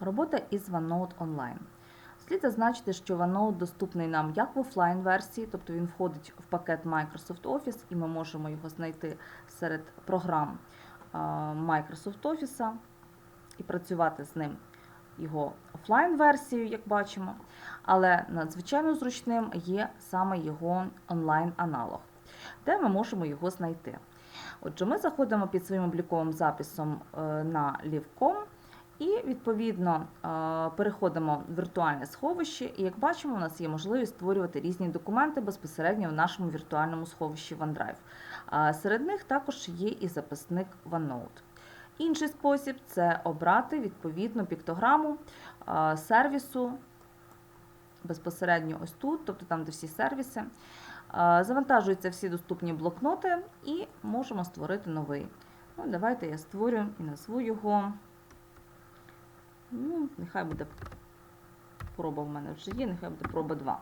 Робота із OneNote Online. Слід зазначити, що OneNote доступний нам як в офлайн версії, тобто він входить в пакет Microsoft Office, і ми можемо його знайти серед програм Microsoft Office і працювати з ним його офлайн версією, як бачимо. Але надзвичайно зручним є саме його онлайн-аналог, де ми можемо його знайти. Отже, ми заходимо під своїм обліковим записом е, на Live.com і відповідно е, переходимо в віртуальне сховище. І як бачимо, у нас є можливість створювати різні документи безпосередньо в нашому віртуальному сховищі OneDrive. Серед них також є і записник OneNote. Інший спосіб це обрати відповідну піктограму е, сервісу безпосередньо ось тут, тобто там, де всі сервіси. Е, Завантажуються всі доступні блокноти і можемо створити новий. Ну, давайте я створю і назву його. Ну, нехай буде проба в мене вже є, нехай буде проба 2.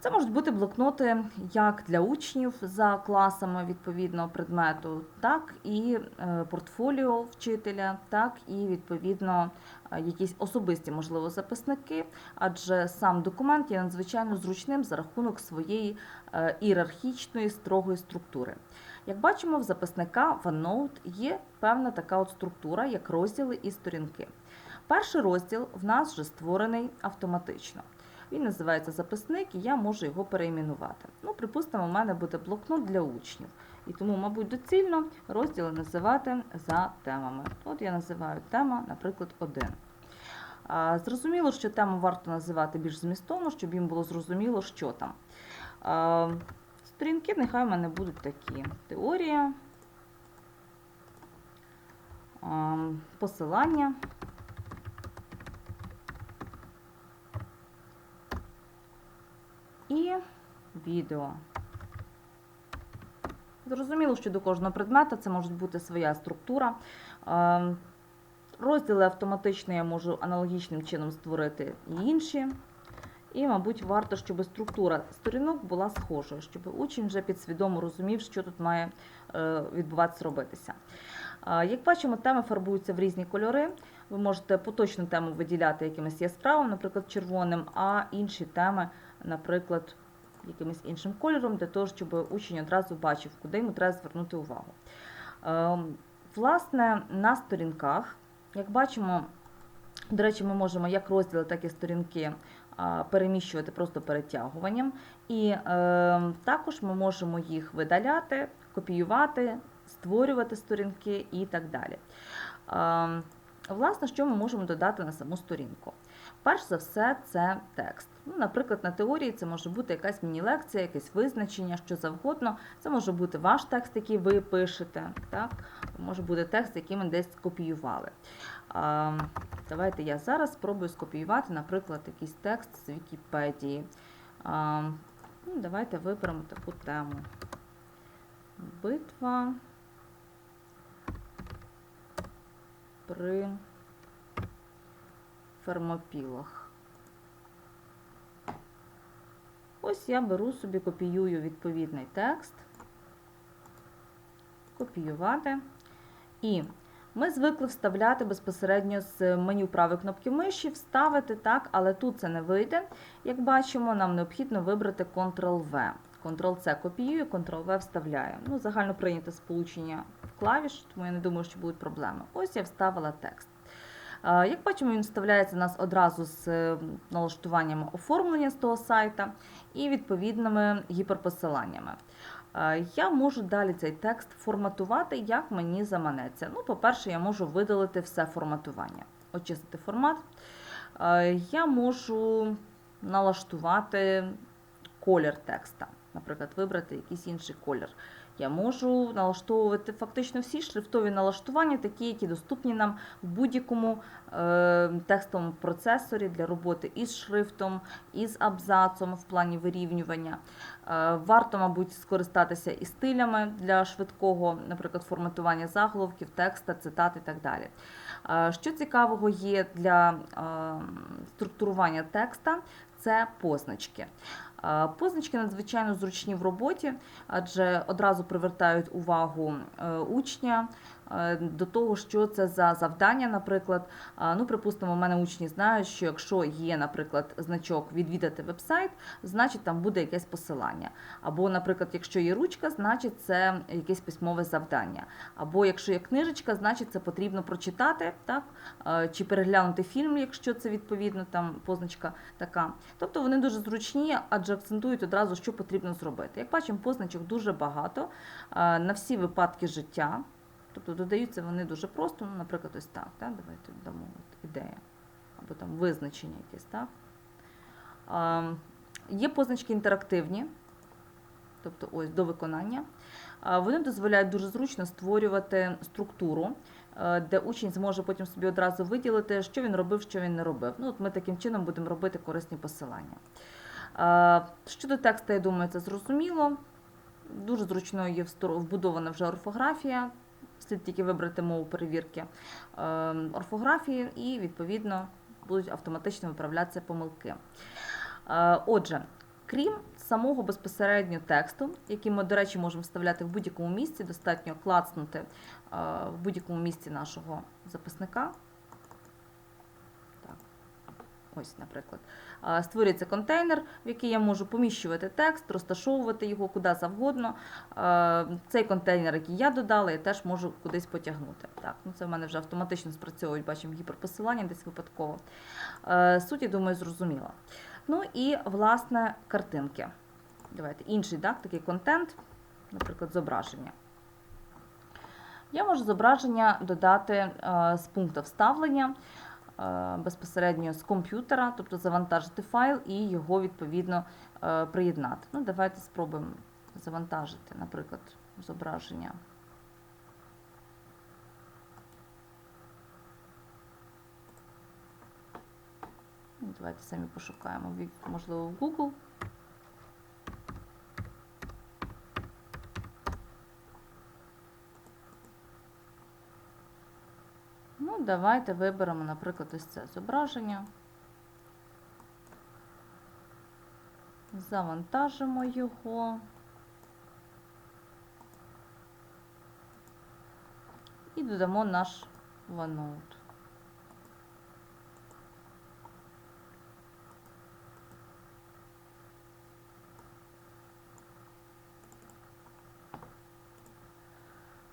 Це можуть бути блокноти як для учнів за класами відповідного предмету, так і е, портфоліо вчителя, так і відповідно е, якісь особисті, можливо, записники, адже сам документ є надзвичайно зручним за рахунок своєї е, ієрархічної строгої структури. Як бачимо, в записника OneNote є певна така от структура, як розділи і сторінки. Перший розділ в нас вже створений автоматично. Він називається записник, і я можу його перейменувати. Ну, припустимо, у мене буде блокнот для учнів. І тому, мабуть, доцільно розділи називати за темами. От я називаю тема, наприклад, 1. Зрозуміло, що тему варто називати більш змістовно, щоб їм було зрозуміло, що там. А, Сторінки нехай в мене будуть такі: теорія, посилання. І відео. Зрозуміло, що до кожного предмета це може бути своя структура. Розділи автоматично я можу аналогічним чином створити і інші. І, мабуть, варто, щоб структура сторінок була схожою, щоб учень вже підсвідомо розумів, що тут має е, відбуватися робитися. Як бачимо, теми фарбуються в різні кольори. Ви можете поточну тему виділяти якимось яскравим, наприклад, червоним, а інші теми, наприклад, якимось іншим кольором, для того, щоб учень одразу бачив, куди йому треба звернути увагу. Е, Власне, на сторінках, як бачимо, до речі, ми можемо як розділи, так і сторінки переміщувати просто перетягуванням. І е, також ми можемо їх видаляти, копіювати, створювати сторінки і так далі. Е, Власне, що ми можемо додати на саму сторінку? Перш за все, це текст. Ну, Наприклад, на теорії це може бути якась міні-лекція, якесь визначення, що завгодно. Це може бути ваш текст, який ви пишете. Так? Може бути текст, який ми десь скопіювали. А, Давайте я зараз спробую скопіювати, наприклад, якийсь текст з Вікіпедії. А, ну, Давайте виберемо таку тему. Битва при фермопілах. Ось я беру собі, копіюю відповідний текст, копіювати. І ми звикли вставляти безпосередньо з меню правої кнопки миші, вставити так, але тут це не вийде. Як бачимо, нам необхідно вибрати Ctrl-V. Ctrl-C копіюю, Ctrl-V вставляю. Ну, загально прийнято сполучення клавіш, тому я не думаю, що будуть проблеми. Ось я вставила текст. Як бачимо, він вставляється у нас одразу з е, налаштуваннями оформлення з того сайта і відповідними гіперпосиланнями. Я можу далі цей текст форматувати, як мені заманеться. Ну, по-перше, я можу видалити все форматування, очистити формат. Я можу налаштувати колір текста, наприклад, вибрати якийсь інший колір. Я можу налаштовувати фактично всі шрифтові налаштування, такі, які доступні нам в будь-якому е, текстовому процесорі для роботи із шрифтом, із абзацом в плані вирівнювання. Е, варто, мабуть, скористатися і стилями для швидкого, наприклад, форматування заголовків, текста, цитат і так далі. Е, що цікавого є для е, структурування текста, це позначки. Позначки надзвичайно зручні в роботі, адже одразу привертають увагу е, учня, до того, що це за завдання, наприклад. Ну, припустимо, у мене учні знають, що якщо є, наприклад, значок відвідати вебсайт, значить там буде якесь посилання. Або, наприклад, якщо є ручка, значить це якесь письмове завдання. Або якщо є книжечка, значить це потрібно прочитати, так? Е, чи переглянути фільм, якщо це відповідно там позначка така. Тобто вони дуже зручні, адже акцентують одразу, що потрібно зробити. Як бачимо, позначок дуже багато е, на всі випадки життя. Тобто додаються вони дуже просто, ну, наприклад, ось так. так? Давайте дамо от ідея. Або там визначення якесь, так? Е, Є позначки інтерактивні, тобто ось до виконання. Е, Вони дозволяють дуже зручно створювати структуру, е, де учень зможе потім собі одразу виділити, що він робив, що він не робив. Ну, от ми таким чином будемо робити корисні посилання. Е, Щодо тексту, я думаю, це зрозуміло. Дуже зручно є вбудована вже орфографія. Слід тільки вибрати мову перевірки е, орфографії, і, відповідно, будуть автоматично виправлятися помилки. Е, Отже, крім самого безпосередньо тексту, який ми, до речі, можемо вставляти в будь-якому місці, достатньо клацнути е, в будь-якому місці нашого записника. Так. Ось, наприклад. Створюється контейнер, в який я можу поміщувати текст, розташовувати його куди завгодно. Цей контейнер, який я додала, я теж можу кудись потягнути. Так, ну це в мене вже автоматично спрацьовують, бачимо гіперпосилання десь випадково. Суть, я думаю, зрозуміла. Ну і, власне, картинки. Давайте інший так, такий контент, наприклад, зображення. Я можу зображення додати з пункту вставлення безпосередньо з комп'ютера, тобто завантажити файл і його відповідно е, приєднати. Ну, давайте спробуємо завантажити, наприклад, зображення. Ну, Давайте самі пошукаємо, можливо, в Google. Ну, давайте виберемо, наприклад, ось це зображення. Завантажимо його. І додамо наш OneNote.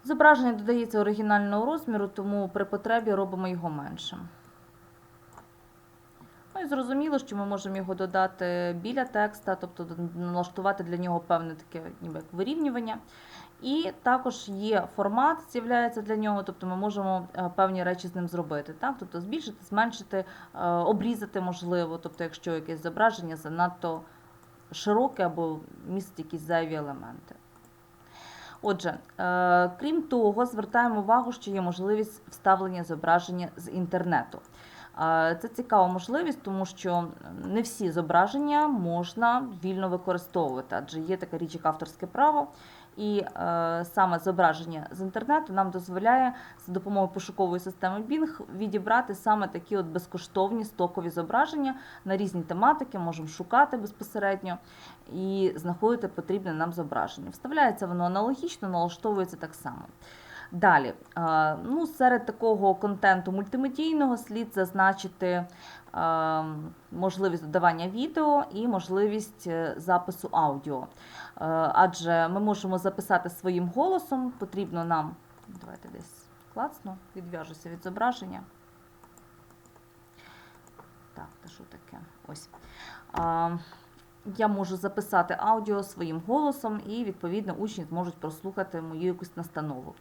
Зображення додається оригінального розміру, тому при потребі робимо його меншим. Ну і зрозуміло, що ми можемо його додати біля текста, тобто налаштувати для нього певне таке ніби як вирівнювання. І також є формат, з'являється для нього, тобто ми можемо е, певні речі з ним зробити. Так? Тобто збільшити, зменшити, е, обрізати можливо, тобто якщо якесь зображення занадто широке або містить якісь зайві елементи. Отже, е, крім того, звертаємо увагу, що є можливість вставлення зображення з інтернету. Е, Це цікава можливість, тому що не всі зображення можна вільно використовувати, адже є така річ, як авторське право, і е, саме зображення з інтернету нам дозволяє за допомогою пошукової системи Bing відібрати саме такі от безкоштовні стокові зображення на різні тематики, можемо шукати безпосередньо і знаходити потрібне нам зображення. Вставляється воно аналогічно, налаштовується так само. Далі, ну, серед такого контенту мультимедійного слід зазначити можливість додавання відео і можливість е, запису аудіо. Е, Адже ми можемо записати своїм голосом, потрібно нам, давайте десь клацну, відв'яжуся від зображення. Так, це що таке? Ось. Я можу записати аудіо своїм голосом, і, відповідно, учні зможуть прослухати мою якусь настанову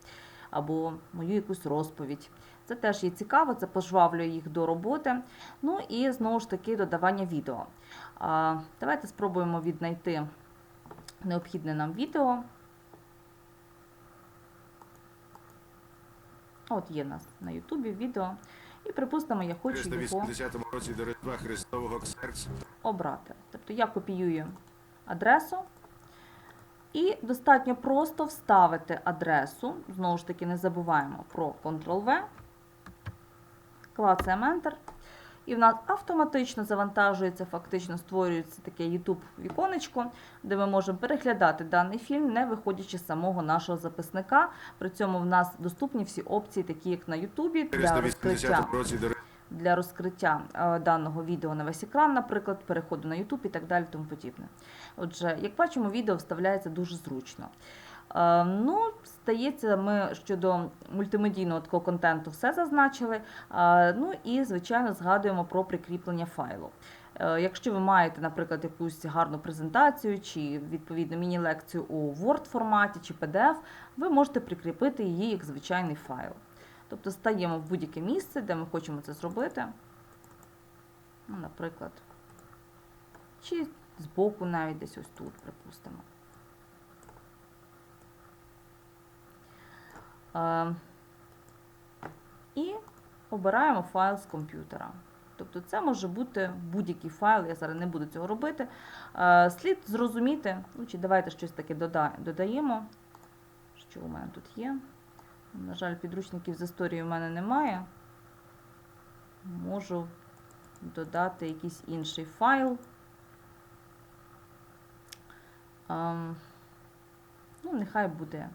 або мою якусь розповідь. Це теж є цікаво, це пожвавлює їх до роботи. Ну і знову ж таки додавання відео. А, давайте спробуємо віднайти необхідне нам відео. От є у нас на Ютубі відео. І припустимо, я хочу його 380 році до Різдва Христового обрати. Тобто я копіюю адресу. І достатньо просто вставити адресу. Знову ж таки, не забуваємо про Ctrl-V. Клацаємо Enter. І в нас автоматично завантажується, фактично створюється таке YouTube віконечко, де ми можемо переглядати даний фільм, не виходячи з самого нашого записника. При цьому в нас доступні всі опції, такі як на YouTube, для розкриття 480 році до для розкриття е, даного відео на весь екран, наприклад, переходу на YouTube і так далі, тому подібне. Отже, як бачимо, відео вставляється дуже зручно. Е, Ну, стається, ми щодо мультимедійного такого контенту все зазначили. Е, Ну і, звичайно, згадуємо про прикріплення файлу. Якщо ви маєте, наприклад, якусь гарну презентацію чи відповідно міні-лекцію у Word форматі чи PDF, ви можете прикріпити її як звичайний файл. Тобто стаємо в будь-яке місце, де ми хочемо це зробити. Ну, наприклад, чи збоку навіть десь ось тут, припустимо. Е, І обираємо файл з комп'ютера. Тобто це може бути будь-який файл, я зараз не буду цього робити. Е, Слід зрозуміти, ну, чи давайте щось таке додаємо, що у мене тут є. На жаль, підручників з історії в мене немає. Можу додати якийсь інший файл. Ем, ну, нехай буде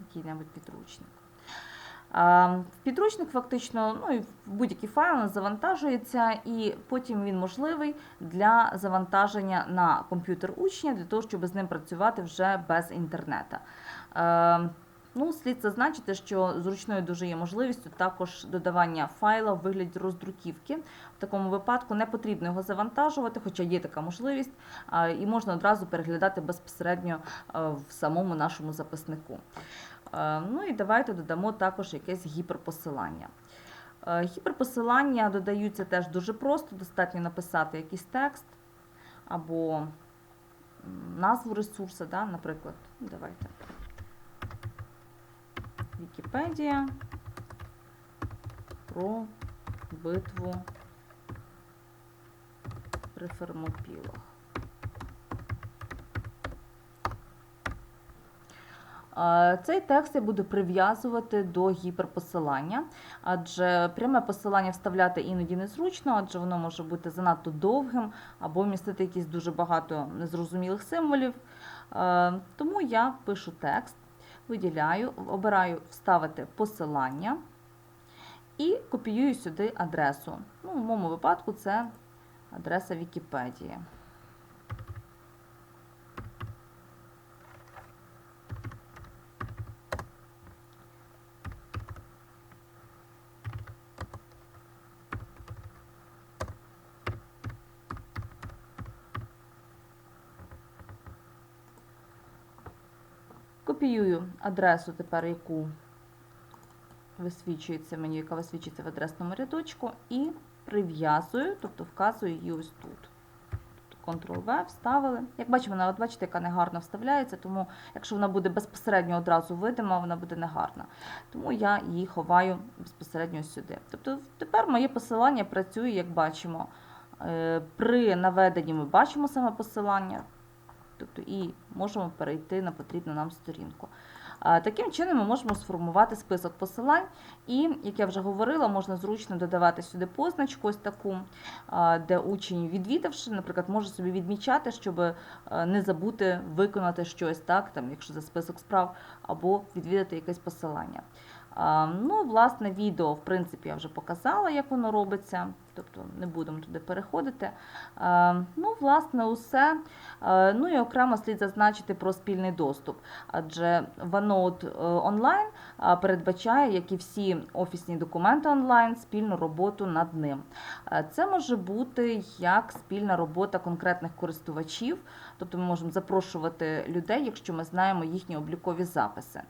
який-небудь підручник. Підручник фактично, ну і будь-який файл завантажується, і потім він можливий для завантаження на комп'ютер учня, для того, щоб з ним працювати вже без інтернету. Ем, Ну, слід зазначити, що зручною дуже є можливістю також додавання файла в вигляді роздруківки. В такому випадку не потрібно його завантажувати, хоча є така можливість, і можна одразу переглядати безпосередньо е, в самому нашому записнику. Е, Ну і давайте додамо також якесь гіперпосилання. Е, Гіперпосилання додаються теж дуже просто, достатньо написати якийсь текст або назву ресурсу, да, наприклад, ну, давайте. Вікіпедія про битву при Фермопілах. Цей текст я буду прив'язувати до гіперпосилання, адже пряме посилання вставляти іноді незручно, адже воно може бути занадто довгим або містити якісь дуже багато незрозумілих символів. Тому я пишу текст, виділяю, обираю вставити посилання і копіюю сюди адресу. Ну, в моєму випадку це адреса Вікіпедії. Копіюю адресу тепер, яку висвічується мені, яка висвічується в адресному рядочку, і прив'язую, тобто вказую її ось тут. Тобто Ctrl-V, вставили. Як бачимо, вона, от бачите, яка негарно вставляється, тому якщо вона буде безпосередньо одразу видима, вона буде негарна. Тому я її ховаю безпосередньо сюди. Тобто тепер моє посилання працює, як бачимо. Е, При наведенні ми бачимо саме посилання, тобто і можемо перейти на потрібну нам сторінку. Таким чином ми можемо сформувати список посилань, і, як я вже говорила, можна зручно додавати сюди позначку, ось таку, де учень, відвідавши, наприклад, може собі відмічати, щоб е, не забути виконати щось так, там, якщо за список справ, або відвідати якесь посилання. Ну, власне, відео, в принципі, я вже показала, як воно робиться, тобто не будемо туди переходити. Ну, власне, усе. Е, Ну і окремо слід зазначити про спільний доступ, адже OneNote е, онлайн е, передбачає, як і всі офісні документи онлайн, спільну роботу над ним. Е, Це може бути як спільна робота конкретних користувачів, тобто ми можемо запрошувати людей, якщо ми знаємо їхні облікові записи.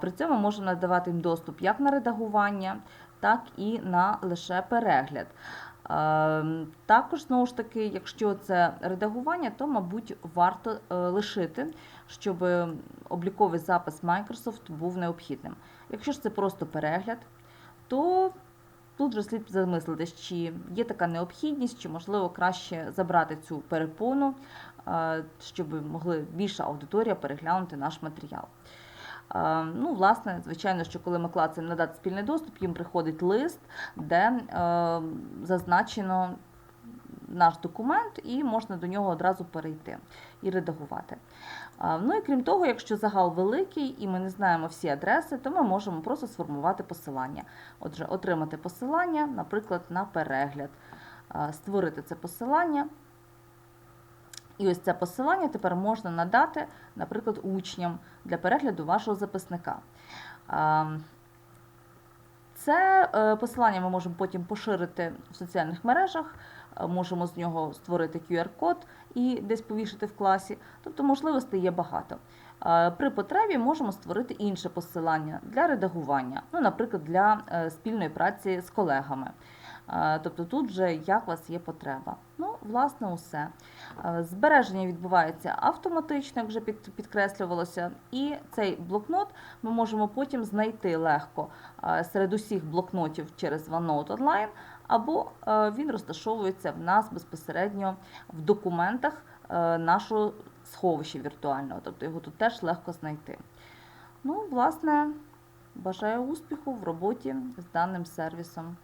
При цьому можемо надавати їм доступ як на редагування, так і на лише перегляд. Ем, Також, знову ж таки, якщо це редагування, то, мабуть, варто е, лишити, щоб обліковий запис Microsoft був необхідним. Якщо ж це просто перегляд, то тут вже слід замислитись, чи є така необхідність, чи можливо краще забрати цю перепону, е, щоб могли більша аудиторія переглянути наш матеріал. Ну, власне, звичайно, що коли ми клацаємо надати спільний доступ, їм приходить лист, де е, зазначено наш документ, і можна до нього одразу перейти і редагувати. Ну і крім того, якщо загал великий і ми не знаємо всі адреси, то ми можемо просто сформувати посилання. Отже, отримати посилання, наприклад, на перегляд, створити це посилання. І ось це посилання тепер можна надати, наприклад, учням для перегляду вашого записника. Це е, посилання ми можемо потім поширити в соціальних мережах, е, можемо з нього створити QR-код і десь повішати в класі. Тобто можливостей є багато. При потребі можемо створити інше посилання для редагування, ну, наприклад, для е, спільної праці з колегами. Е, Тобто тут вже як у вас є потреба. Ну, власне, усе. Е, Збереження відбувається автоматично, як вже підкреслювалося, і цей блокнот ми можемо потім знайти легко е, серед усіх блокнотів через OneNote Online, або він розташовується в нас безпосередньо в документах нашого сховища віртуального, тобто його тут теж легко знайти. Ну, власне, бажаю успіху в роботі з даним сервісом.